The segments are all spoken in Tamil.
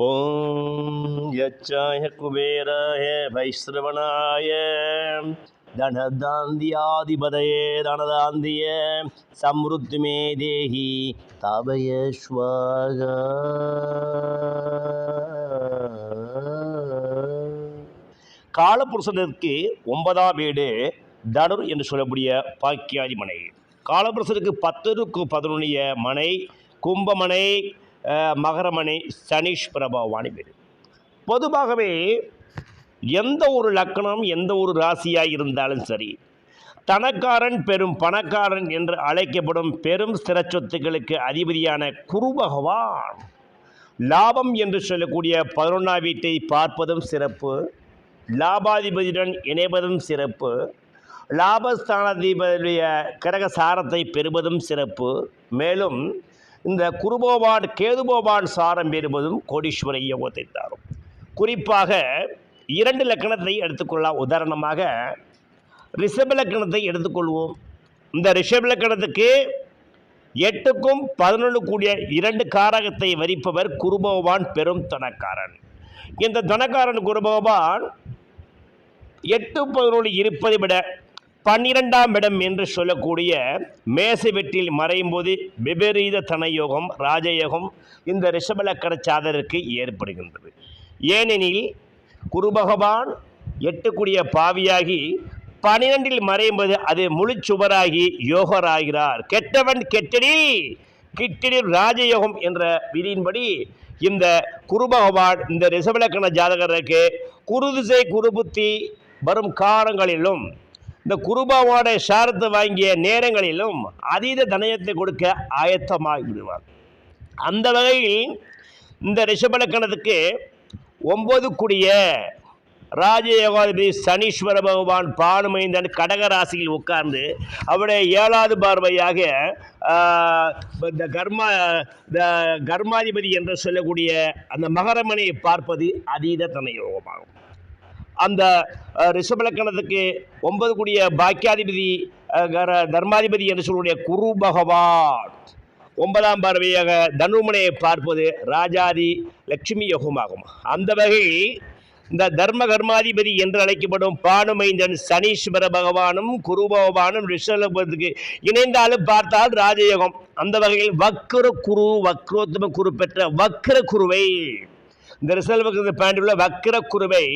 ஓம் யச்சாய குபேராய வைஸ்ரவணாய தனதாந்தியாதிபதயே தனதாந்திய சம்ருத்மே தேஹி தபயஸ்வாக காலபுருஷனுக்கு ஒன்பதாம் வீடு தனுர் என்று சொல்லக்கூடிய பாக்கியாதி மனை. காலபுருஷனுக்கு பத்தருக்கு பதினொன்றிய மனை கும்பமனை மகரமணி சனீஷ் பிரபா பகவானி பொதுவாகவே எந்த ஒரு லக்கணம் எந்த ஒரு ராசியாக இருந்தாலும் சரி தனக்காரன் பெரும் பணக்காரன் என்று அழைக்கப்படும் பெரும் ஸ்திர சொத்துக்களுக்கு அதிபதியான குரு பகவான். லாபம் என்று சொல்லக்கூடிய பதினொன்றாம் வீட்டை பார்ப்பதும் சிறப்பு லாபாதிபதியுடன் இணைவதும் சிறப்பு லாபஸ்தானாதிபதியுடைய கிரக சாரத்தை பெறுவதும் சிறப்பு. மேலும் இந்த குருபோவான் கேதுபோவான் சாரம் பெறுவதும் கோடீஸ்வர யோகத்தை தரும். குறிப்பாக இரண்டு லக்கணத்தை எடுத்துக்கொள்ளலாம். உதாரணமாக ரிஷப லக்கணத்தை எடுத்துக்கொள்வோம். இந்த ரிஷப லக்கணத்துக்கு எட்டுக்கும் பதினொன்று கூடிய இரண்டு காரகத்தை வரிப்பவர் குருபகவான் பெரும் தனக்காரன் இந்த தனக்காரன் குருபகவான் எட்டு பதினொன்று இருப்பதை விட பன்னிரெண்டாம் இடம் என்று சொல்லக்கூடிய மேச வெற்றில் மறையும் போது விபரீத தனயோகம் ராஜயோகம் இந்த ரிஷபலக்கர சாதருக்கு ஏற்படுகின்றது. ஏனெனில் குரு பகவான் எட்டுக்குடிய பாவியாகி பனிரெண்டில் மறையும்போது அது முழு சுவராகி யோகராகிறார். கெட்டவன் கெட்டடில் கிட்டிடில் ராஜயோகம் என்ற விதியின்படி இந்த குரு பகவான் இந்த ரிஷபலக்கண ஜாதகருக்கு குருதிசை குருபுத்தி வரும் காலங்களிலும் இந்த குருபாவோட சாரத்தை வாங்கிய நேரங்களிலும் அதீத தனயத்தை கொடுக்க ஆயத்தமாகி விடுவார். அந்த வகையில் இந்த ரிஷபலக்கணத்துக்கு ஒம்பது கூடிய ராஜயோகாதிபதி சனீஸ்வர பகவான் பானுமைந்தன் கடக ராசியில் உட்கார்ந்து அவருடைய ஏழாவது பார்வையாக இந்த கர்மா இந்த கர்மாதிபதி என்று சொல்லக்கூடிய அந்த மகரமனையை பார்ப்பது அதீத தனயோகமாகும். அந்த ரிஷபலக்கணத்துக்கு ஒன்பது கூடிய பாக்கியாதிபதி கர தர்மாதிபதி என்று சொல்லக்கூடிய குரு பகவான். ஒன்பதாம் பார்வையாக தனுமனையை பார்ப்பது ராஜாதி லட்சுமி யோகமாகும். அந்த வகையில் இந்த தர்ம கர்மாதிபதி என்று அழைக்கப்படும் பானுமைந்தன் சனீஸ்வர பகவானும் குரு பகவானும் ரிஷபத்துக்கு இணைந்தாலும் பார்த்தால் ராஜயோகம். அந்த வகையில் வக்ர குரு வக்ரோத்தம குரு பெற்ற வக்ர குருவை இந்த ரிசல்வக்கு பாண்டியுள்ள வக்ர குருவை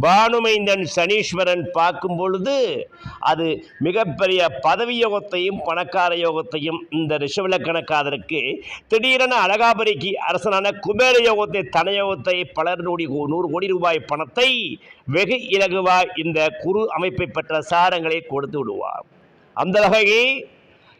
பானுமைந்தன் சனீஸ்வரன் பார்க்கும் பொழுது அது மிகப்பெரிய பதவி யோகத்தையும் பணக்கார யோகத்தையும் இந்த ரிஷவலக்கணக்காதருக்கு திடீரென அழகாபரிக்கு அரசனான குபேர யோகத்தை தனயோகத்தை பலர் கோடி நூறு கோடி ரூபாய் பணத்தை வெகு இலகுவாய் இந்த குரு அமைப்பை பெற்ற சாரங்களை கொடுத்து விடுவார். அந்த வகையை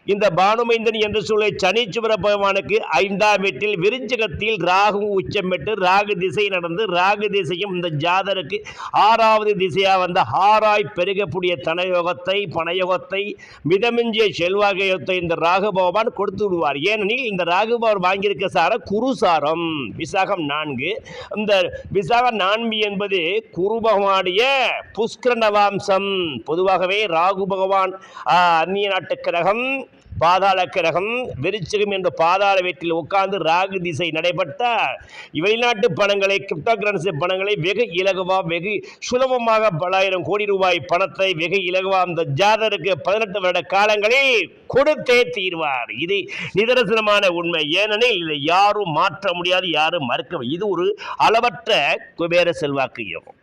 இந்த பானுமைந்தன் என்று சொல்ல சனிச்சுவர பகவானுக்கு ஐந்தாம் வீட்டில் விருஞ்சகத்தில் ராகு உச்சம் பெற்று ராகு திசை நடந்து ராகு திசையும் இந்த ஜாதருக்கு ஆறாவது திசையாக வந்த ஆறாய் பெருகக்கூடிய தனயோகத்தை பணயோகத்தை மிதமிஞ்சிய செல்வாகத்தை இந்த ராகு பகவான் கொடுத்து விடுவார். ஏனெனில் இந்த ராகு பகவான் வாங்கியிருக்க சார குருசாரம் விசாகம் நான்கு. இந்த விசாகம் நான்கு என்பது குரு பகவானுடைய புஷ்கர நவாம்சம். பொதுவாகவே ராகு பகவான் அந்நிய நாட்டு கிரகம் பாதாள கிரகம் விருச்சிகம் என்ற பாதாள வீட்டில் உட்கார்ந்து ராகு திசை நடைபெற்ற வெளிநாட்டு பணங்களை கிரிப்டோ கரன்சி பணங்களை வெகு இலகுவா வெகு சுலபமாக பலாயிரம் கோடி ரூபாய் பணத்தை வெகு இலகுவா அந்த ஜாதருக்கு பதினெட்டு வருட காலங்களில் கொடுத்தே தீர்வார். இது நிதர்சனமான உண்மை. ஏனெனில் இதை யாரும் மாற்ற முடியாது யாரும் மறுக்க இது ஒரு அளவற்ற குபேர செல்வாக்கு யோகம்.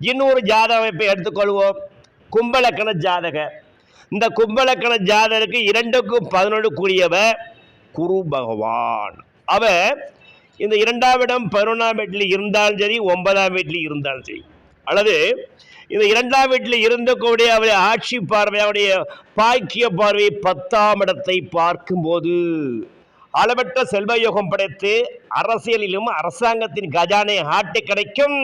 இன்னொரு ஜாதக அமைப்பை எடுத்துக்கொள்வோம். கும்பலக்கண ஜாதக இந்த கும்பலக்கண ஜாதருக்கு இரண்டுக்கும் பதினொன்று கூடியவர் குரு பகவான். அவர் இந்த இரண்டாம் இடம் பதினொன்றாம் வீட்டில் இருந்தாலும் சரி ஒன்பதாம் வீட்டில் இருந்தாலும் சரி. அல்லது இந்த இரண்டாம் வீட்டில் இருந்தக்கூடிய அவருடைய ஆட்சி பார்வை அவருடைய பாக்கிய பார்வை பத்தாம் இடத்தை பார்க்கும்போது அளவற்ற செல்வயோகம் படைத்து அரசியலிலும் அரசாங்கத்தின் கஜானை ஆட்டி கிடைக்கும்.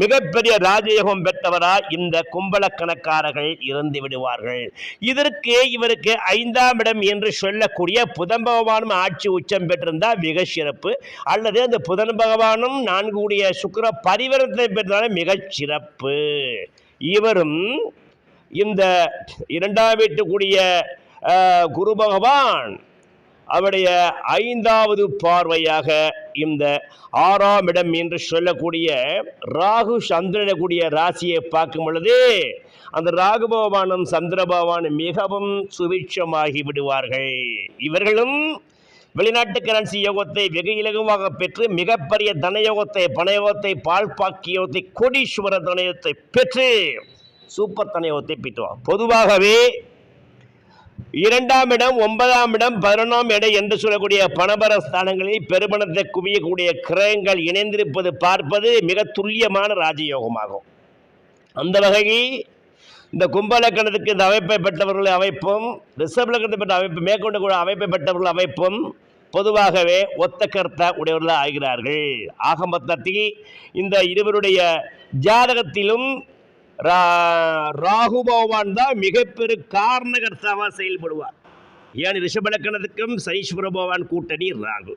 மிகப்பெரிய ராஜயோகம் பெற்றவராய் இந்த கும்பலக்கணக்காரர்கள் இருந்து விடுவார்கள். இதற்கு இவருக்கு ஐந்தாம் இடம் என்று சொல்லக்கூடிய புதன் பகவானும் ஆட்சி உச்சம் பெற்றிருந்தால் மிக சிறப்பு. அல்லது அந்த புதன் பகவானும் நான்கு கூடிய பரிவர்த்தனை பெற்றாலும் மிகச் சிறப்பு. இவரும் இந்த இரண்டாம் வீட்டுக்குரிய குரு பகவான் அவருடைய ஐந்தாவது பார்வையாக இந்த ஆறாம் இடம் என்று சொல்லக்கூடிய ராகு சந்திரனக்கூடிய ராசியை பார்க்கும் பொழுது அந்த ராகு பகவானும் சந்திர பகவானும் மிகவும் சுபிட்சமாகி விடுவார்கள். இவர்களும் வெளிநாட்டு கரன்சி யோகத்தை வெகு இலகுவாக பெற்று மிகப்பெரிய தனயோகத்தை பணயோகத்தை பால்பாக்கியோகத்தை கோடீஸ்வர தனயோகத்தை பெற்று சூப்பர் தனயோகத்தை பெற்றுவார். பொதுவாகவே இரண்டாம் இடம் ஒன்பதாம் இடம் பதினொன்றாம் இடம் என்று சொல்லக்கூடிய பணபர ஸ்தானங்களில் பெருமணத்தை குவியக்கூடிய கிரகங்கள் இணைந்திருப்பது பார்ப்பது மிக துல்லியமான ராஜயோகமாகும். அந்த வகையில் இந்த கும்பலக்கணத்துக்கு இந்த அமைப்பை பெற்றவர்கள் அமைப்பும் ரிஷப் லக்கணத்தை பெற்ற அமைப்பு மேற்கொண்டு கூட அமைப்பை பெற்றவர்கள் அமைப்பும் பொதுவாகவே ஒத்த கருத்தா உடையவர்களாக ஆகிறார்கள். ஆக மொத்தத்தில் இந்த இருவருடைய ஜாதகத்திலும் ராகு பகவான் தான் மிகப்பெரு காரணகர்த்தாவாக செயல்படுவார். ஏன்? ரிஷபலக்கணத்துக்கும் சனீஸ்வர பகவான் கூட்டணி ராகு.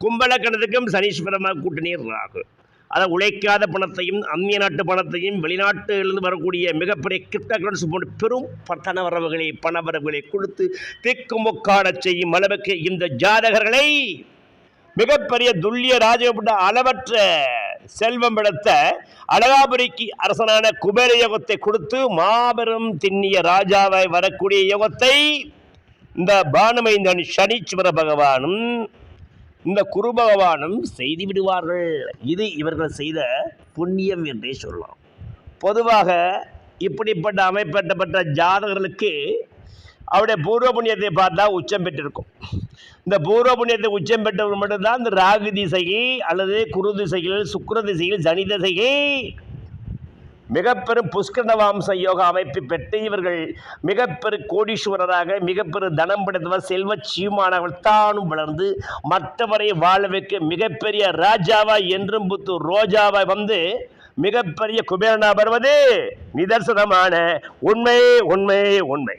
கும்பலக்கணத்துக்கும் சனீஸ்வரமாக கூட்டணி ராகு. அதை உழைக்காத பணத்தையும் அந்நிய நாட்டு பணத்தையும் வெளிநாட்டிலிருந்து வரக்கூடிய மிகப்பெரிய கிரிப்டோகரன்சி போன்ற பெரும் பண வரவுகளை பண வரவுகளை கொடுத்து திக்குமுக்காடச் செய்யும் அளவுக்கு இந்த ஜாதகர்களை மிகப்பெரிய துல்லிய ராஜபட்ட அளவற்ற செல்வம் படைத்த அழகாபுரிக்கு அரசனான குபேர யோகத்தை கொடுத்து மாபெரும் திண்ணிய ராஜாவாய் வரக்கூடிய யோகத்தை இந்த பானுமைந்தன் சனீஸ்வர பகவானும் இந்த குரு பகவானும் செய்து விடுவார்கள். இது இவர்கள் செய்த புண்ணியம் என்றே சொல்லலாம். பொதுவாக இப்படிப்பட்ட அமைப்பட்டப்பட்ட ஜாதகர்களுக்கு அவருடைய பூர்வ புண்ணியத்தை பார்த்தா உச்சம் பெற்றிருக்கும். இந்த பூர்வ புண்ணியத்தை உச்சம் பெற்றவர் மட்டும்தான் இந்த ராகு திசையில் அல்லது குரு திசையில் சுக்கர திசையில் சனி திசையில் மிகப்பெரும் புஷ்கரவாம்ச வம்ச யோக அமைப்பை பெற்று இவர்கள் மிகப்பெரு கோடீஸ்வரராக மிகப்பெரு தனம் படைத்தவர் செல்வ சீமானவர் தானும் வளர்ந்து மற்றவரை வாழ வைக்க மிகப்பெரிய ராஜாவா என்றும் புத்து ரோஜாவா வந்து மிகப்பெரிய குபேரனா வருவது நிதர்சனமான உண்மை உண்மை உண்மை.